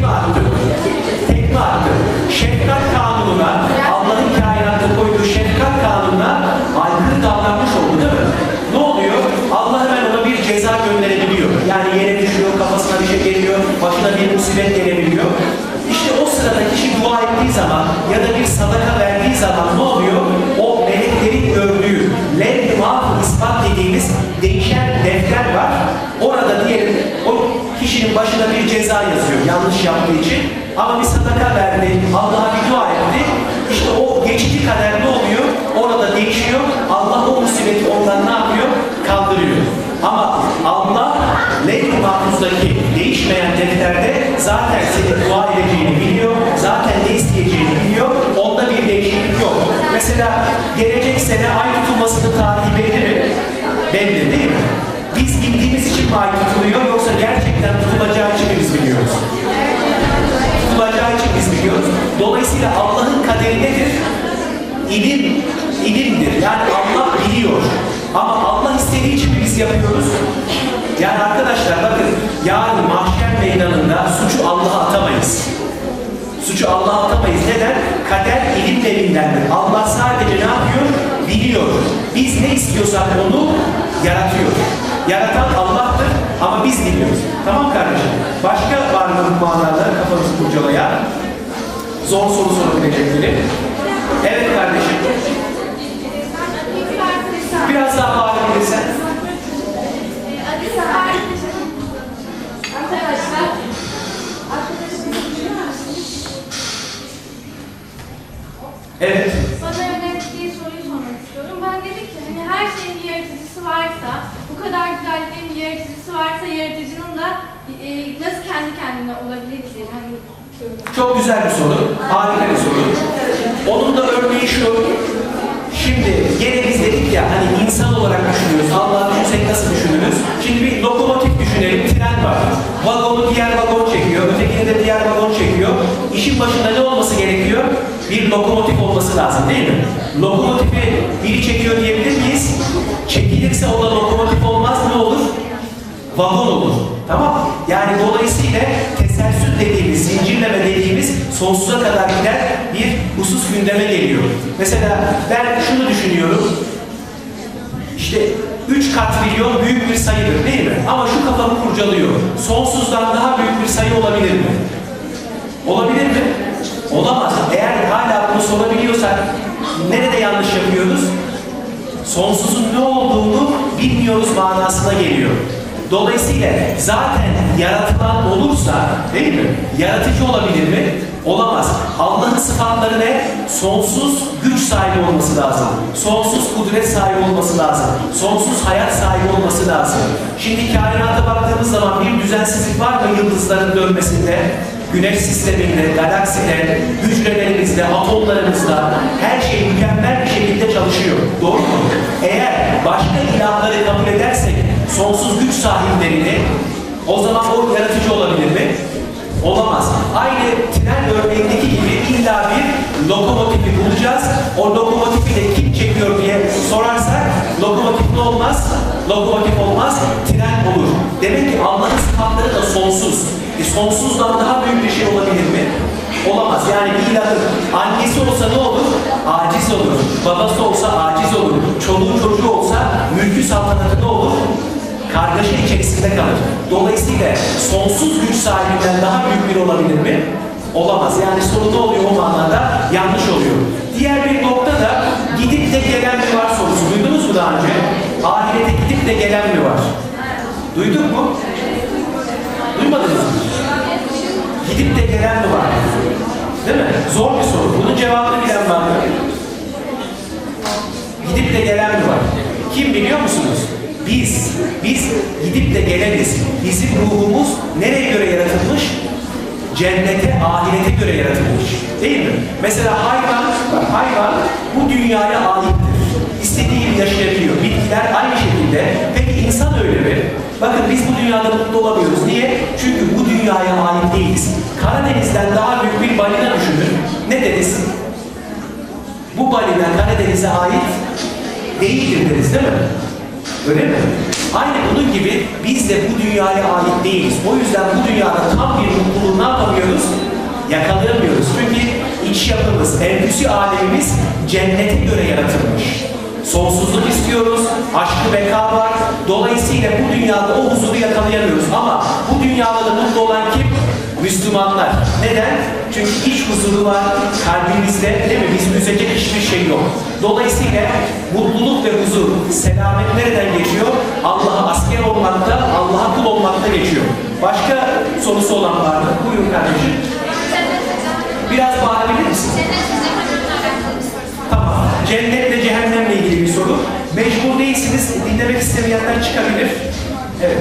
거 아니에요? Kişinin başına bir ceza yazıyor yanlış yaptığı için. Ama bir sadaka verdi, Allah'a bir dua etti. İşte o geçici kader ne oluyor? Orada değişiyor. Allah o musibeti ondan ne yapıyor? Kaldırıyor. Ama Allah levh-i mahfuzdaki değişmeyen defterde zaten senin dua edeceğini biliyor. Zaten ne isteyeceğini biliyor. Onda bir değişiklik yok. Mesela gelecek sene ay tutulmasının tarihi belli mi? Belli değil mi? Biz bildiğimiz için mi ay tutuluyor İlim, ilimdir. Yani Allah biliyor. Ama Allah istediği için biz yapıyoruz? Yani arkadaşlar bakın yarın mahşer meydanında suçu Allah'a atamayız. Suçu Allah'a atamayız. Neden? Kader ilim elindendir. Allah sadece ne yapıyor? Biliyor. Biz ne istiyorsak onu yaratıyor. Yaratan Allah'tır ama biz biliyoruz. Tamam kardeşim? Başka var mı bu manada kafanızı kurcalayan? Zor soru sorabilecekleri. Evet kardeşim. Biraz daha bağırabilirsen. Arkadaşlar, Evet. bana yönettiği soruyu sormak istiyorum. Ben dedim ki hani her şeyin bir yaratıcısı varsa, bu kadar güzelliğin bir yaratıcısı varsa yaratıcının da e, nasıl kendi kendine olabilir diye hani Çok güzel bir soru. Harika bir soru. Onun da örneği şu. Şimdi gene biz dedik ya hani insan olarak düşünüyoruz. Allah'ı düşünsek nasıl düşünürüz? Şimdi bir lokomotif düşünelim. Tren var. Vagonu diğer vagon çekiyor. Ötekini de diğer vagon çekiyor. İşin başında ne olması gerekiyor? Bir lokomotif olması lazım değil mi? Lokomotifi biri çekiyor diyebilir miyiz? Çekilirse o da lokomotif olmaz ne olur? vagon olur. Tamam? Yani dolayısıyla dediğimiz, zincirleme dediğimiz sonsuza kadar giden bir husus gündeme geliyor. Mesela ben şunu düşünüyorum. İşte 3 katrilyon büyük bir sayıdır değil mi? Ama şu kafamı kurcalıyor. Sonsuzdan daha büyük bir sayı olabilir mi? Olabilir mi? Olamaz. Eğer hala bunu sorabiliyorsak nerede yanlış yapıyoruz? sonsuzun ne olduğunu bilmiyoruz manasına geliyor. Dolayısıyla zaten yaratılan olursa değil mi? Yaratıcı olabilir mi? Olamaz. Allah'ın sıfatları ne? Sonsuz güç sahibi olması lazım. Sonsuz kudret sahibi olması lazım. Sonsuz hayat sahibi olması lazım. Şimdi kainata baktığımız zaman bir düzensizlik var mı yıldızların dönmesinde? Güneş sisteminde, galakside, hücrelerimizde, atomlarımızda her şey mükemmel bir şekilde çalışıyor. Doğru mu? Eğer başka ilahları kabul edersek sonsuz güç sahiplerini o zaman o yaratıcı olabilir mi? Olamaz. Aynı tren örneğindeki gibi illa bir lokomotifi bulacağız. O lokomotifi de kim çekiyor diye sorarsak lokomotif ne olmaz? Lokomotif olmaz, tren olur. Demek ki Allah'ın sıfatları da sonsuz. E, sonsuzdan daha büyük bir şey olabilir mi? Olamaz. Yani bir ilahın annesi olsa ne olur? Aciz olur. Babası olsa aciz olur. Çoluğu Kargaşa içerisinde kalır. Dolayısıyla sonsuz güç sahibinden daha büyük biri olabilir mi? Olamaz. Yani soru ne oluyor o manada? Yanlış oluyor. Diğer bir nokta da gidip de gelen mi var sorusu. Duydunuz mu daha önce? Ahirete gidip de gelen mi var? Duyduk mu? Duymadınız mı? Gidip de gelen mi var? Değil mi? Zor bir soru. Bunun cevabını bilen var mı? Gidip de gelen mi var? Kim biliyor musunuz? Biz, biz gidip de geleniz. Bizim ruhumuz nereye göre yaratılmış? Cennete, ahirete göre yaratılmış. Değil mi? Mesela hayvan, hayvan bu dünyaya aittir. İstediği yaşayabiliyor. Bitkiler aynı şekilde. Peki insan öyle mi? Bakın biz bu dünyada mutlu olamıyoruz. Niye? Çünkü bu dünyaya ait değiliz. Karadeniz'den daha büyük bir balina düşünün. Ne deriz? Bu balina Karadeniz'e ait değildir deriz değil mi? Öyle mi? Aynı bunun gibi biz de bu dünyaya ait değiliz. O yüzden bu dünyada tam bir mutluluğu ne yapamıyoruz? Yakalayamıyoruz. Çünkü iç yapımız, enfüsi alemimiz cennete göre yaratılmış. Sonsuzluk istiyoruz, aşkı beka var. Dolayısıyla bu dünyada o huzuru yakalayamıyoruz. Ama bu dünyada da mutlu olan kim? Müslümanlar. Neden? Çünkü iç huzuru var kalbimizde değil mi? Bizi üzecek hiçbir şey yok. Dolayısıyla mutluluk ve huzur, selamet nereden geçiyor? Allah'a asker olmakta, Allah'a kul olmakta geçiyor. Başka sorusu olan var mı? Buyurun kardeşim. Biraz bağırabilir misin? Tamam. Cennetle cehennemle ilgili bir soru. Mecbur değilsiniz. Dinlemek istemeyenler çıkabilir. Evet.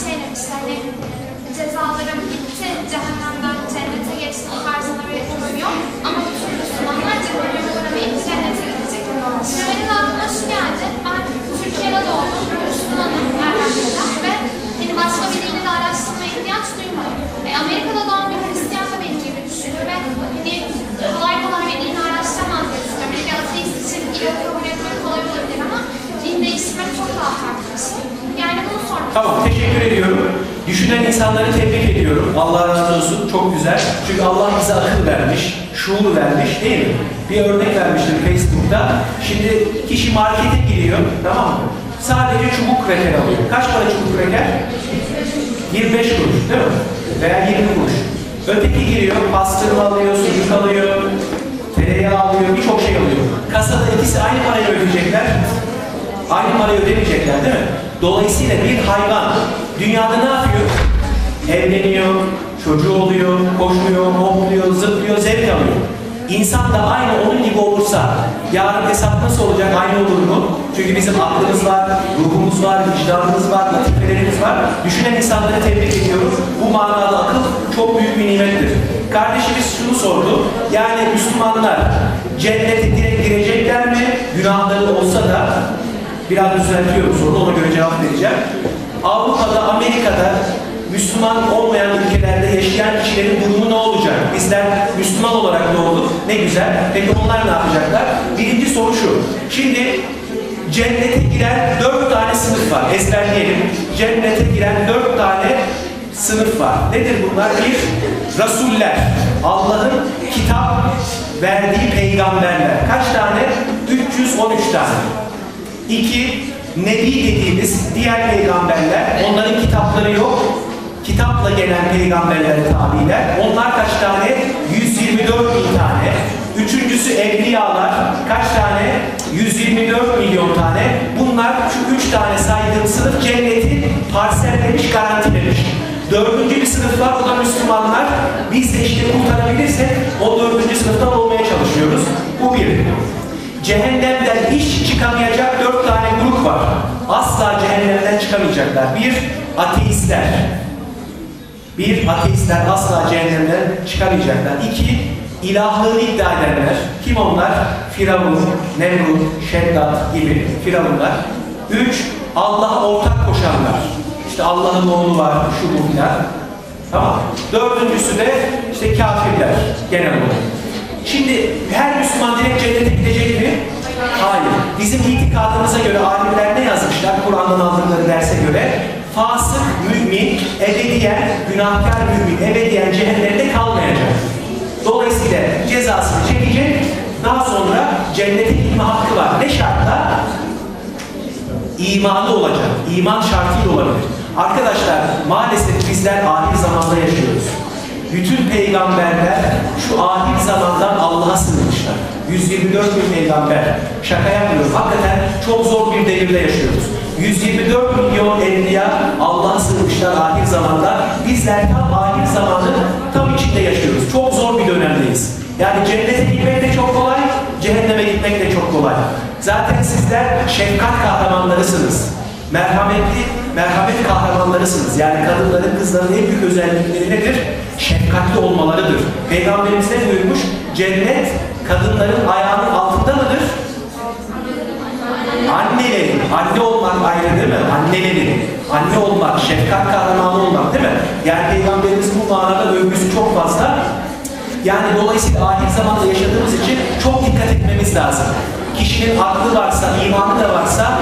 Şey demiş hani cezalarım bitti, cehennemden cennete geçtim tarzında bir durum yok. Ama bütün Müslümanlar cehenneme uğramayıp cennete gidecek. Şimdi benim aklıma şu geldi. Ben Türkiye'de doğdum, Müslümanım elhamdülillah ve hani başka bir dini de araştırmaya ihtiyaç duymadım. E, Amerika'da doğan bir Hristiyan da benim gibi düşünür ve hani kolay kolay bir dini araştıramaz diye düşünüyorum. Bir ateist için iyi kabul etmek kolay olabilir ama din değiştirmek çok daha farklı bir şey. Tamam. Teşekkür ediyorum. Düşünen insanları tebrik ediyorum. Allah razı olsun. Çok güzel. Çünkü Allah bize akıl vermiş, şuur vermiş değil mi? Bir örnek vermiştim Facebook'ta. Şimdi kişi markete giriyor. Tamam mı? Sadece çubuk kreker alıyor. Kaç para çubuk kreker? 25 kuruş değil mi? Veya 20 kuruş. Öteki giriyor, pastırma alıyor, sucuk alıyor, tereyağı alıyor, birçok şey alıyor. Kasada ikisi aynı parayı ödeyecekler. Aynı parayı ödemeyecekler değil mi? Dolayısıyla bir hayvan dünyada ne yapıyor? Evleniyor, çocuğu oluyor, koşuyor, hopluyor, zıplıyor, zevk alıyor. İnsan da aynı onun gibi olursa yarın hesap nasıl olacak? Aynı olur mu? Çünkü bizim aklımız var, ruhumuz var, vicdanımız var, latifelerimiz var. Düşünen insanları tebrik ediyorum. Bu manada akıl çok büyük bir nimettir. Kardeşimiz şunu sordu. Yani Müslümanlar cennete direkt girecekler mi? Günahları olsa da Biraz düzeltiyorum soruyu, ona göre cevap vereceğim. Avrupa'da, Amerika'da Müslüman olmayan ülkelerde yaşayan kişilerin durumu ne olacak? Bizler Müslüman olarak doğduk, ne güzel. Peki onlar ne yapacaklar? Birinci soru şu. Şimdi cennete giren dört tane sınıf var. Ezberleyelim. Cennete giren dört tane sınıf var. Nedir bunlar? Bir, Rasuller. Allah'ın kitap verdiği peygamberler. Kaç tane? 313 tane. İki, Nebi dediğimiz diğer peygamberler, onların kitapları yok. Kitapla gelen peygamberlere tabiler. Onlar kaç tane? 124 bin tane. Üçüncüsü evliyalar. Kaç tane? 124 milyon tane. Bunlar şu üç tane saydığım sınıf cenneti parsellemiş, garantilemiş. Dördüncü bir sınıf var, o da Müslümanlar. Biz de işte kurtarabilirsek o dördüncü sınıftan olmaya çalışıyoruz. Bu bir. Cehennemden hiç çıkamayacak dört tane grup var. Asla cehennemden çıkamayacaklar. Bir, ateistler. Bir, ateistler asla cehennemden çıkamayacaklar. İki, ilahlığını iddia edenler. Kim onlar? Firavun, Nemrut, Şeddat gibi firavunlar. Üç, Allah'a ortak koşanlar. İşte Allah'ın oğlu var, şu bu filan. Tamam. Dördüncüsü de işte kafirler genel olarak. Şimdi her Müslüman direkt cennete gidecek mi? Hayır. Bizim itikadımıza göre alimler ne yazmışlar? Kur'an'dan aldıkları derse göre fasık mümin, ebediyen günahkar mümin, ebediyen cehennemde kalmayacak. Dolayısıyla cezasını çekecek, daha sonra cennete gitme hakkı var. Ne şartla? imanı olacak. İman şartıyla olabilir. Arkadaşlar maalesef bizler ahir zamanda yaşıyoruz. Bütün peygamberler şu ahir zamandan Allah'a sığınmışlar. 124 bin peygamber. Şaka yapmıyorum. Hakikaten çok zor bir devirde yaşıyoruz. 124 milyon evliya Allah'a sığınmışlar ahir zamanda. Bizler tam ahir zamanın tam içinde yaşıyoruz. Çok zor bir dönemdeyiz. Yani cennete gitmek de çok kolay, cehenneme gitmek de çok kolay. Zaten sizler şefkat kahramanlarısınız. Merhametli, merhamet kahramanlarısınız. Yani kadınların, kızların en büyük özellikleri nedir? Şefkatli olmalarıdır. Peygamberimiz ne buyurmuş? Cennet kadınların ayağının altında mıdır? Annelerin, anne olmak ayrı değil mi? Annelerin, anne olmak, şefkat kahramanı olmak değil mi? Yani Peygamberimiz bu manada övgüsü çok fazla. Yani dolayısıyla ahir zamanda yaşadığımız için çok dikkat etmemiz lazım. Kişinin aklı varsa, imanı da varsa,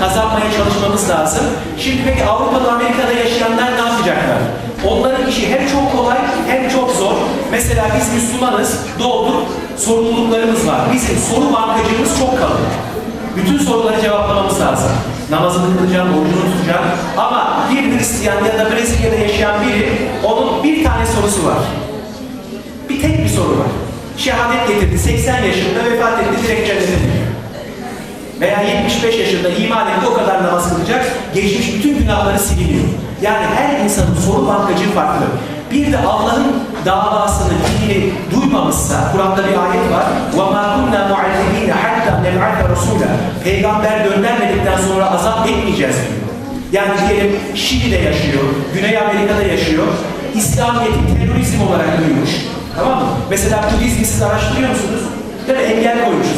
kazanmaya çalışmamız lazım. Şimdi peki Avrupa'da, Amerika'da yaşayanlar ne yapacaklar? Onların işi hem çok kolay hem çok zor. Mesela biz Müslümanız, doğduk, sorumluluklarımız var. Bizim soru bankacımız çok kalın. Bütün soruları cevaplamamız lazım. Namazını kılacaksın, orucunu tutacaksın. Ama bir Hristiyan ya da Brezilya'da yaşayan biri, onun bir tane sorusu var. Bir tek bir soru var. Şehadet getirdi, 80 yaşında vefat etti, direkt cennete Veya 75 yaşında iman etti, o kadar namaz kılacak, geçmiş bütün günahları siliniyor. Yani her insanın soru bankacı farklı. Bir de Allah'ın davasını, dinini duymamışsa, Kur'an'da bir ayet var. وَمَا كُنَّا مُعَلِّم۪ينَ حَتَّى نَبْعَثَ رَسُولًا Peygamber göndermedikten sonra azap etmeyeceğiz diyor. Yani diyelim Şili'de yaşıyor, Güney Amerika'da yaşıyor. İslamiyet'i terörizm olarak duymuş. Tamam mı? Mesela Budizmi siz araştırıyor musunuz? Değil mi? Engel koymuşuz.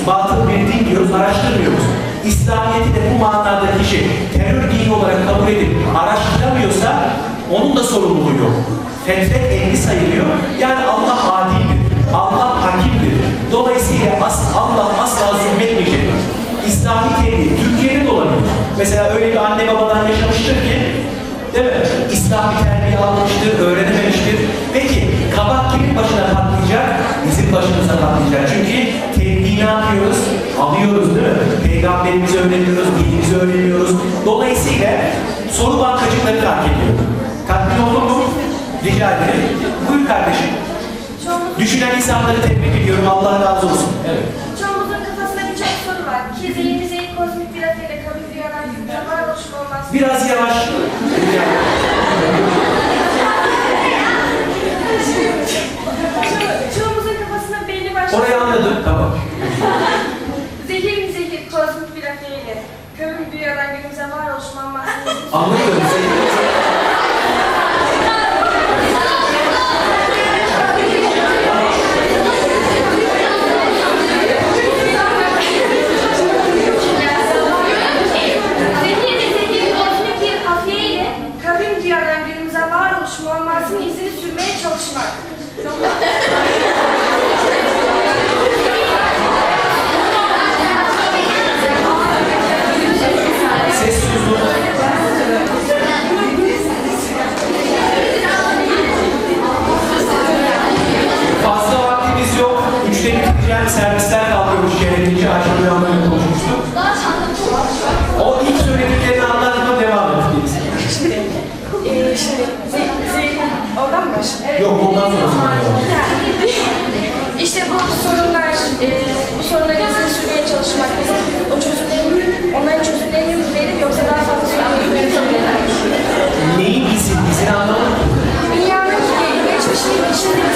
Diyoruz, araştırmıyoruz. İslamiyet'i de bu manada kişi terör dini olarak kabul edip araştıramıyorsa onun da sorumluluğu yok. Fetret ehli sayılıyor. Yani Allah adildir. Allah hakimdir. Dolayısıyla as- Allah asla zulmetmeyecek. İslami tebliğ Türkiye'de de olabilir. Mesela öyle bir anne babadan yaşamıştır ki Değil mi? İslami terbiye almıştır, öğrenememiştir. Bankacıkları fark ediyor. Tatmin olur mu? Rica ederim. Buyur kardeşim. Düşünen insanları tebrik ediyorum. Allah razı olsun. Evet. çoğumuzun kafasında birçok soru var. Zehir kozmik bir atıyla kabul dünyadan zaman oluşum olmaz. Biraz yavaş. Ço- çoğumuzun kafasında belli başlı Orayı anladım. Tamam. zehir mi zehir kozmik bir atıyla kabul dünyadan günümüze var oluşum olmaz. Anlıyorum seni. Zehirli zehir kozmik bir afiye ile kabul dünyadan günümüze olmazın izini sürmeye çalışmak. Yok ondan sonra. İşte bu sorunlar, e, bu sorunları izin sürmeye çalışmak, bizim o çözümlerini, onların çözümlerini mi yoksa daha fazla sürmeyi Neyin izin? İzin anlamadım. Dünyanın ge- geçmişini, içindeki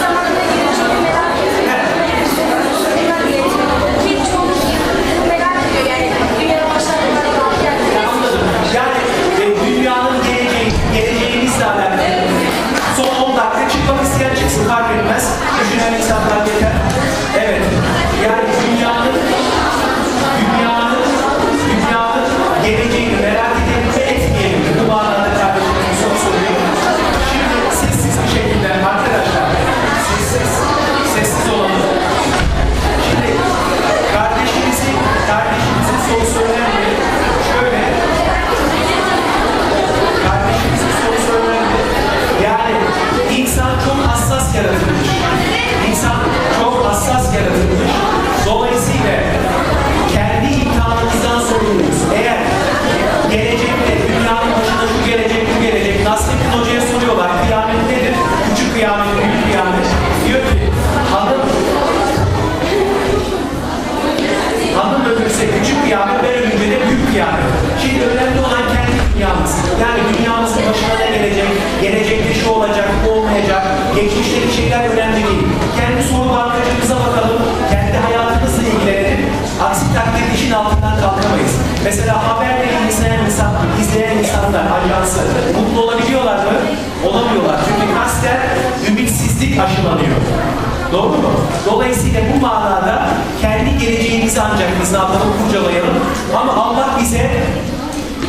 ancak biz ne yapalım kurcalayalım. Ama Allah bize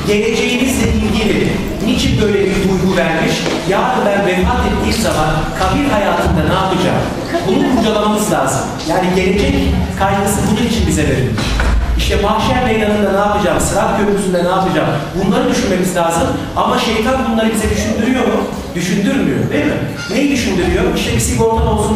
geleceğimizle ilgili niçin böyle bir duygu vermiş? Yarın ben vefat ettiğim zaman kabir hayatında ne yapacağım? Bunu kurcalamamız lazım. Yani gelecek kaygısı bunun için bize verilmiş. İşte mahşer meydanında ne yapacağım? Sırat köprüsünde ne yapacağım? Bunları düşünmemiz lazım. Ama şeytan bunları bize düşündürüyor mu? düşündürmüyor değil mi? Neyi düşündürüyor? İşte bir sigortan olsun,